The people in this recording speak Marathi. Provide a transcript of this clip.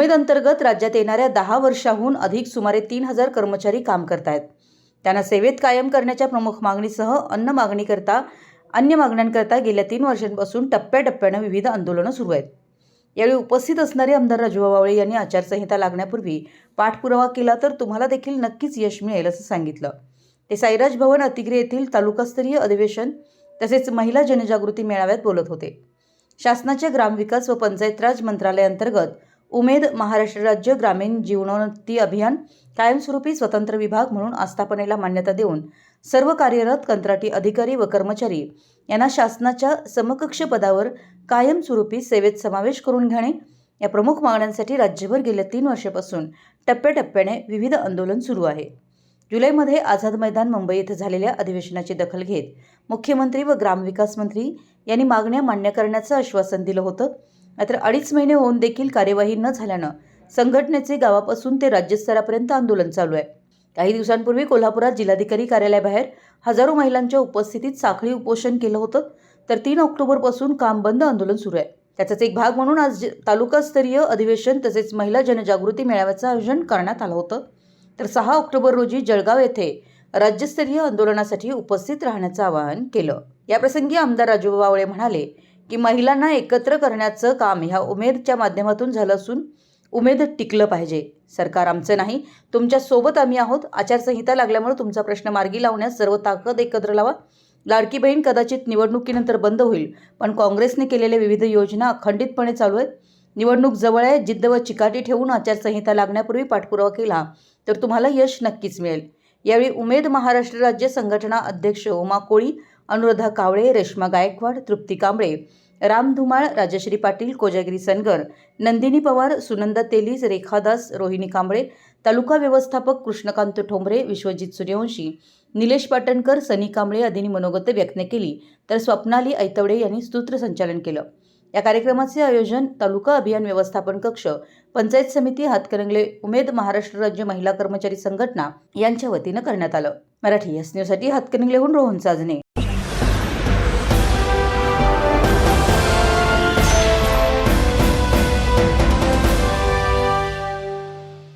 उमेद अंतर्गत राज्यात येणाऱ्या दहा वर्षाहून अधिक सुमारे तीन हजार कर्मचारी काम करतायत. त्यांना सेवेत कायम करण्याच्या प्रमुख मागणीसह अन्न मागणीकरता अन्य मागण्यांकरता गेल्या तीन वर्षांपासून टप्प्याटप्प्यानं विविध आंदोलनं सुरू आहेत. यावेळी उपस्थित असणारे आमदार राजू बावळे यांनी आचारसंहिता लागण्यापूर्वी पाठपुरावा केला तर तुम्हाला देखील नक्कीच यश मिळेल असं सांगितलं. ते साईराज भवन अतिग्रे येथील तालुकास्तरीय अधिवेशन तसेच महिला जनजागृती मेळाव्यात बोलत होते. शासनाच्या ग्रामविकास व पंचायत राज मंत्रालयाअंतर्गत उमेद महाराष्ट्र राज्य ग्रामीण जीवनोन्नती अभियान कायमस्वरूपी स्वतंत्र विभाग म्हणून आस्थापनेला मान्यता देऊन सर्व कार्यरत कंत्राटी अधिकारी व कर्मचारी यांना शासनाच्या समकक्ष पदावर कायमस्वरूपी सेवेत समावेश करून घेणे या प्रमुख मागण्यांसाठी राज्यभर गेल्या तीन वर्षापासून टप्प्याटप्प्याने विविध आंदोलन सुरू आहे. जुलैमध्ये आझाद मैदान मुंबई येथे झालेल्या अधिवेशनाची दखल घेत मुख्यमंत्री व ग्रामविकास मंत्री यांनी मागण्या मान्य करण्याचं आश्वासन दिलं होतं. मात्र अडीच महिने होऊन देखील कार्यवाही न झाल्यानं संघटनेचे गावापासून ते राज्यस्तरापर्यंत आंदोलन चालू आहे. काही दिवसांपूर्वी कोल्हापुरात जिल्हाधिकारी कार्यालयाबाहेर हजारो महिलांच्या उपस्थितीत साखळी उपोषण केलं होतं तर तीन ऑक्टोबरपासून काम बंद आंदोलन सुरू आहे. त्याचाच एक भाग म्हणून आज तालुकास्तरीय अधिवेशन तसेच महिला जनजागृती मेळाव्याचं आयोजन करण्यात आलं होतं. तर सहा ऑक्टोबर रोजी जळगाव येथे राज्यस्तरीय आंदोलनासाठी उपस्थित राहण्याचं आवाहन केलं. याप्रसंगी आमदार राजू बावळे म्हणाले की महिलांना एकत्र करण्याचं काम ह्या उमेदच्या माध्यमातून झालं असून उमेद टिकलं पाहिजे. सरकार आमचं नाही तुमच्यासोबत आम्ही आहोत. आचारसंहिता लागल्यामुळे तुमचा प्रश्न मार्गी लावण्यास सर्व ताकद एकत्र लावा. लाडकी बहीण कदाचित निवडणुकीनंतर बंद होईल पण काँग्रेसने केलेल्या विविध योजना अखंडितपणे चालू आहेत. निवडणूक जवळ आहे जिद्द व चिकाटी ठेवून आचारसंहिता लागण्यापूर्वी पाठपुरावा केला तर तुम्हाला यश नक्कीच मिळेल. यावेळी उमेद महाराष्ट्र राज्य संघटना अध्यक्ष उमा कोळी अनुराधा कावळे रेश्मा गायकवाड तृप्ती कांबळे राम धुमाळ राजश्री पाटील कोजागिरी सनगर नंदिनी पवार सुनंदा तेलीस रेखादास रोहिणी कांबळे तालुका व्यवस्थापक कृष्णकांत ठोंबरे विश्वजित सूर्यवंशी निलेश पाटणकर सनी कांबळे आदींनी मनोगत व्यक्त केली. तर स्वप्नाली ऐतवडे यांनी सूत्रसंचालन केलं. या कार्यक्रमाचे आयोजन तालुका अभियान व्यवस्थापन कक्ष पंचायत समिती हातकरंगले उमेद महाराष्ट्र राज्य महिला कर्मचारी संघटना यांच्या वतीनं करण्यात आलं. मराठी एस न्यूजसाठी हातकणंगलेहून रोहन साजने.